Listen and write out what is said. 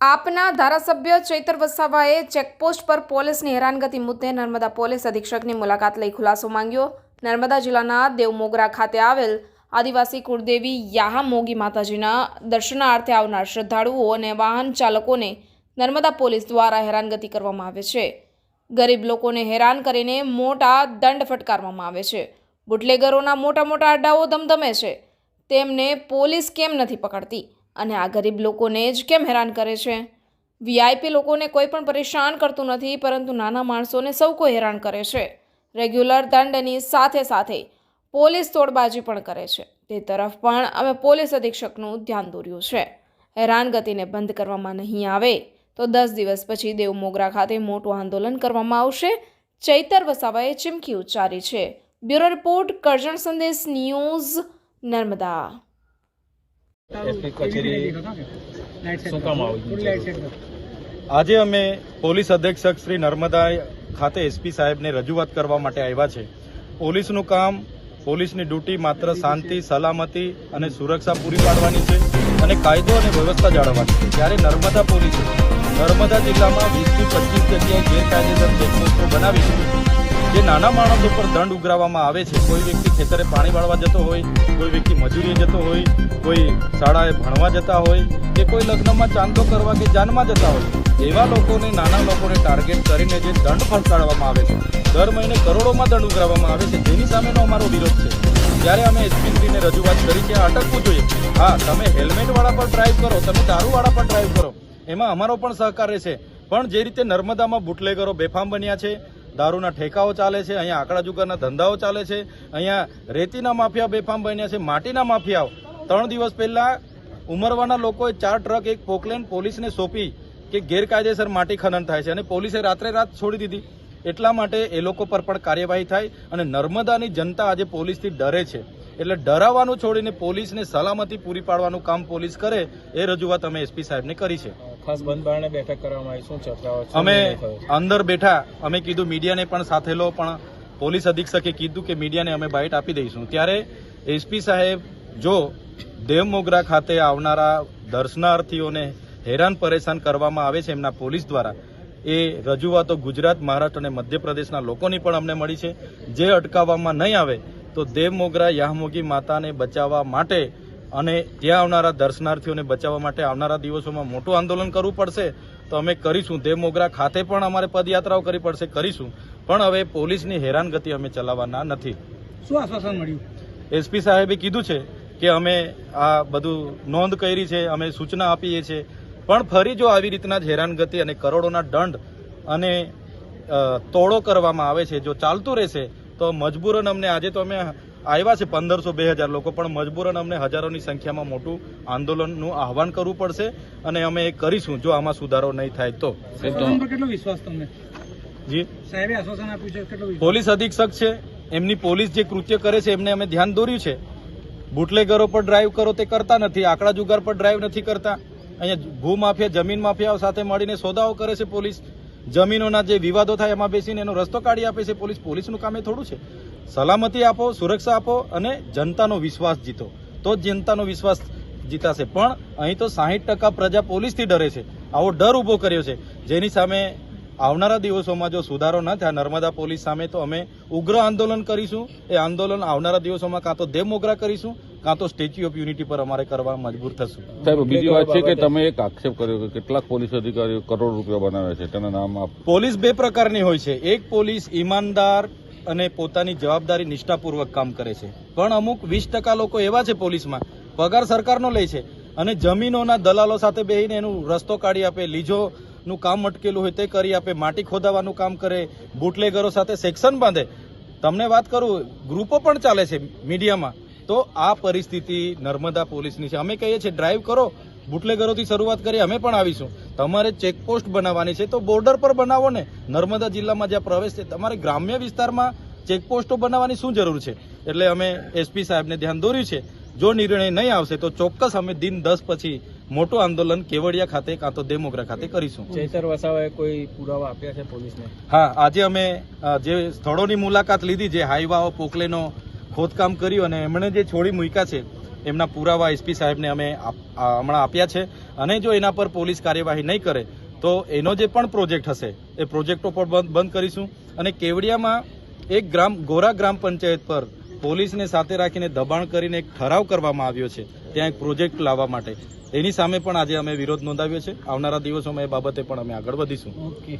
ધારાસભ્ય ચૈતર વસાવાએ ચેકપોસ્ટ પર પોલીસની હેરાનગતિ મુદ્દે નર્મદા પોલીસ અધિક્ષકની મુલાકાત લઈ ખુલાસો માંગ્યો. નર્મદા જિલ્લાના દેવમોગરા ખાતે આવેલ આદિવાસી કુળદેવી યાહા મોગી માતાજીના દર્શનાર્થે આવનાર શ્રદ્ધાળુઓ અને વાહન ચાલકોને નર્મદા પોલીસ દ્વારા હેરાનગતિ કરવામાં આવે છે. ગરીબ લોકોને હેરાન કરીને મોટા દંડ ફટકારવામાં આવે છે. બુટલેગરોના મોટા મોટા અડ્ડાઓ ધમધમે છે. તેમને પોલીસ કેમ નથી પકડતી? અને આ ગરીબ લોકોને જ કેમ હેરાન કરે છે? વીઆઈપી લોકોને કોઈ પણ પરેશાન કરતું નથી, પરંતુ નાના માણસોને સૌ કોઈ હેરાન કરે છે. રેગ્યુલર દંડની સાથે સાથે પોલીસ તોડબાજી પણ કરે છે. તે તરફ પણ અમે પોલીસ અધિક્ષકનું ધ્યાન દોર્યું છે. હેરાનગતિને બંધ કરવામાં નહીં આવે તો દસ દિવસ પછી દેવ મોગરા ખાતે મોટું આંદોલન કરવામાં આવશે. ચૈતર વસાવાએ ચીમકી ઉચ્ચારી છે. બ્યુરો રિપોર્ટ કરજણ સંદેશ ન્યૂઝ નર્મદા. એસપી કચેરી શું કામ આવ્યું આજે અમે પોલીસ અધિક્ષક શ્રી નર્મદા ખાતે એસપી સાહેબને રજૂઆત કરવા માટે આવ્યા છે. પોલીસનું કામ પોલીસની ડ્યુટી માત્ર શાંતિ સલામતી અને સુરક્ષા પૂરી પાડવાની છે અને કાયદો અને વ્યવસ્થા જાળવવાની છે. ત્યારે નર્મદા પોલીસે નર્મદા જિલ્લામાં વીસથી પચીસ જગ્યાએ ગેરકાયદેસર ચેકપોસ્ટો બનાવી છે જે નાના માણસો પર દંડ ઉઘરાવવામાં આવે છે, કોઈ વ્યક્તિ ખેતરે પાણી વાળવા જતો હોય, કોઈ વ્યક્તિ મજૂરીએ જતો હોય, કોઈ શાળાએ ભણવા જતા હોય, કે કોઈ લગ્નમાં ચાંદો કરવા કે જાનમાં જતા હોય, એવા લોકોને, નાના લોકોને ટાર્ગેટ કરીને જે દંડ ફટકારવામાં આવે છે, દર મહિને કરોડોમાં દંડ ઉઘરાવવામાં આવે છે, જેની સામેનો અમારો વિરોધ છે. જ્યારે અમે એસપીસીને રજૂઆત કરી છે અટકવું જોઈએ, હા, તમે હેલ્મેટવાળા પર ડ્રાઈવ કરો, તમે દારૂવાળા પર ડ્રાઈવ કરો, એમાં અમારો પણ સહકાર રહેશે પણ જે રીતે નર્મદામાં બુટલેગરો બેફામ બન્યા છે દારૂના ઠેકાઓ ચાલે છે, અહીંયા આકડા જુગારના ધંધાઓ ચાલે છે, અહીંયા રેતીના માફિયા બેફામ બન્યા છે, માટીના માફિયાઓ. ત્રણ દિવસ પહેલાં ઉમરવાના લોકોએ ચાર ટ્રક એક પોકલેન પોલીસને સોંપી કે ગેરકાયદેસર માટી ખનન થાય છે અને પોલીસે રાત્રે રાત છોડી દીધી. એટલા માટે એ લોકો પર પણ કાર્યવાહી થાય અને નર્મદાની જનતા આજે પોલીસથી ડરે છે. એટલે ડરાવવાનું છોડીને પોલીસને સલામતી પૂરી પાડવાનું કામ પોલીસ કરે, એ રજૂઆત અમે એસપી સાહેબને કરી છે. ખાસ બંધ બારણે બેઠક કરવામાં આવી શું ચર્ચાઓ અમે અંદર બેઠા અમે કીધું મીડિયાને પણ સાથે લો પણ પોલીસ અધિક્ષકે કીધું કે મીડિયાને અમે બાઇટ આપી દઈશું. ત્યારે એસપી સાહેબ જો દેવમોગરા ખાતે આવનારા દર્શનાર્થીઓને હેરાન પરેશાન કરવામાં આવે છે એમના પોલીસ દ્વારા એ રજૂઆતો ગુજરાત મહારાષ્ટ્ર અને મધ્યપ્રદેશના લોકોની પણ અમને મળી છે. જે અટકાવવામાં નહીં આવે તો દેવમોગરા યાહમોગી માતાને બચાવવા માટે અને ત્યાં આવનારા દર્શનાર્થીઓને બચાવવા માટે આવનારા દિવસોમાં મોટું આંદોલન કરવું પડશે તો અમે કરીશું. દેવમોગરા ખાતે પણ અમારે પદયાત્રાઓ કરવી પડશે કરીશું. પણ હવે પોલીસની હેરાનગતિ અમે ચલાવવાના નથી. શું આશ્વાસન મળ્યું? એસપી સાહેબે કીધું છે કે અમે આ બધું નોંધ કરી છે અમે સૂચના આપીએ છીએ. પણ ફરી જો આવી રીતના જ હેરાનગતિ અને કરોડોના દંડ અને તોડો કરવામાં આવે છે જો ચાલતું રહેશે તો મજબૂરન અમને આજે તો અમે આવ્યા છે પંદરસો બે હજાર લોકો પણ મજબૂરન અમને હજારોની સંખ્યામાં મોટું આંદોલનનું આહવાન કરવું પડશે અને અમે એ કરીશું જો આમાં સુધારો નહીં થાય તો. કેટલો વિશ્વાસ તમને? જી? સાહેબે આશ્વાસન આપ્યું છે પોલીસ અધિક્ષક છે એમની પોલીસ જે કૃત્ય કરે છે એમને અમે ધ્યાન દોર્યું છે. બુટલેગરો પર ડ્રાઈવ કરો તે કરતા નથી આંકડા જુગાર પર ડ્રાઈવ નથી કરતા. અહીંયા ભૂ માફિયા જમીન માફિયાઓ સાથે મળીને સોદાઓ કરે છે પોલીસ. જમીનોના જે વિવાદો થાય એમાં બેસીને એનો રસ્તો કાઢી આપે છે. પોલીસ પોલીસનું કામ એ થોડું છે. સલામતી આપો, સુરક્ષા આપો અને જનતાનો વિશ્વાસ જીતો. તો જનતાનો વિશ્વાસ જીતાશે. પણ અહીં તો સાહીઠ ટકા પ્રજા પોલીસથી ડરે છે. આવો ડર ઊભો કર્યો છે. જેની સામે આવનારા દિવસોમાં જો સુધારો ન થાય, નર્મદા પોલીસ સામે તો અમે ઉગ્ર આંદોલન કરીશું. એ આંદોલન આવનારા દિવસોમાં કાં તો દેવમોગરા કરીશું કાં તો સ્ટેચ્યુ ઓફ યુનિટી પર અમારે કરવા મજબૂર થશું. સાહેબ બીજી વાત છે કે તમે એક આક્ષેપ કર્યો કે કેટલાક પોલીસ અધિકારીઓ કરોડ રૂપિયા બનાવે છે તેના નામ આપ પોલીસ બે પ્રકારની હોય છે. એક પોલીસ ઈમાનદાર અને પોતાની જવાબદારી નિષ્ઠાપૂર્વક કામ કરે છે. પણ અમુક વીસ ટકા લોકો એવા છે પોલીસમાં પગાર સરકારનો લે છે અને જમીનોના દલાલો સાથે બેહીને એનું રસ્તો કાઢી આપે લીજોનું કામ અટકેલું હોય તે કરી આપે માટી ખોદાવાનું કામ કરે બુટલેગરો સાથે સેક્શન બાંધે. તમને વાત કરું ગ્રુપો પણ ચાલે છે મીડિયામાં. તો આ પરિસ્થિતિ નર્મદા પોલીસની છે. અમે કહીએ છીએ ડ્રાઈવ કરો. બુટલેગરોથી શરૂઆત કરી અમે પણ આવીશું. તમારે ચેકપોસ્ટ બનાવવાની છે તો બોર્ડર પર બનાવો ને. નર્મદા જિલ્લામાં જ્યાં પ્રવેશ છે તમારે ગ્રામ્ય વિસ્તારમાં ચેકપોસ્ટો બનાવવાની શું જરૂર છે? એટલે અમે એસપી સાહેબને ધ્યાન દોર્યું છે. જો નિર્ણય નહીં આવશે તો ચોક્કસ અમે દિન દસ પછી મોટું આંદોલન કેવડિયા ખાતે કાં તો દેમોગરા ખાતે કરીશું. ચૈતર વસાવાએ કોઈ પુરાવા આપ્યા છે પોલીસને? હા આજે અમે જે સ્થળોની મુલાકાત લીધી જે હાઈવાઓ પોકલેનો ખોદકામ કર્યું અને એમણે જે છોડી મૂક્યા છે, એમના પુરાવા એસપી સાહેબને અમે હમણાં આપ્યા છે. અને જો એના પર પોલીસ કાર્યવાહી નહીં કરે, તો એનો જે પણ પ્રોજેક્ટ હશે, એ પ્રોજેક્ટો પણ બંધ કરીશું. અને કેવડિયામાં એક ગ્રામ, ગોરા ગ્રામ પંચાયત પર પોલીસને સાથે રાખીને દબાણ કરીને એક ઠરાવ કરવામાં આવ્યો છે, ત્યાં એક પ્રોજેક્ટ લાવવા માટે. એની સામે પણ આજે અમે વિરોધ નોંધાવ્યો છે. આવનારા દિવસોમાં એ બાબતે પણ અમે આગળ વધીશું. ઓકે.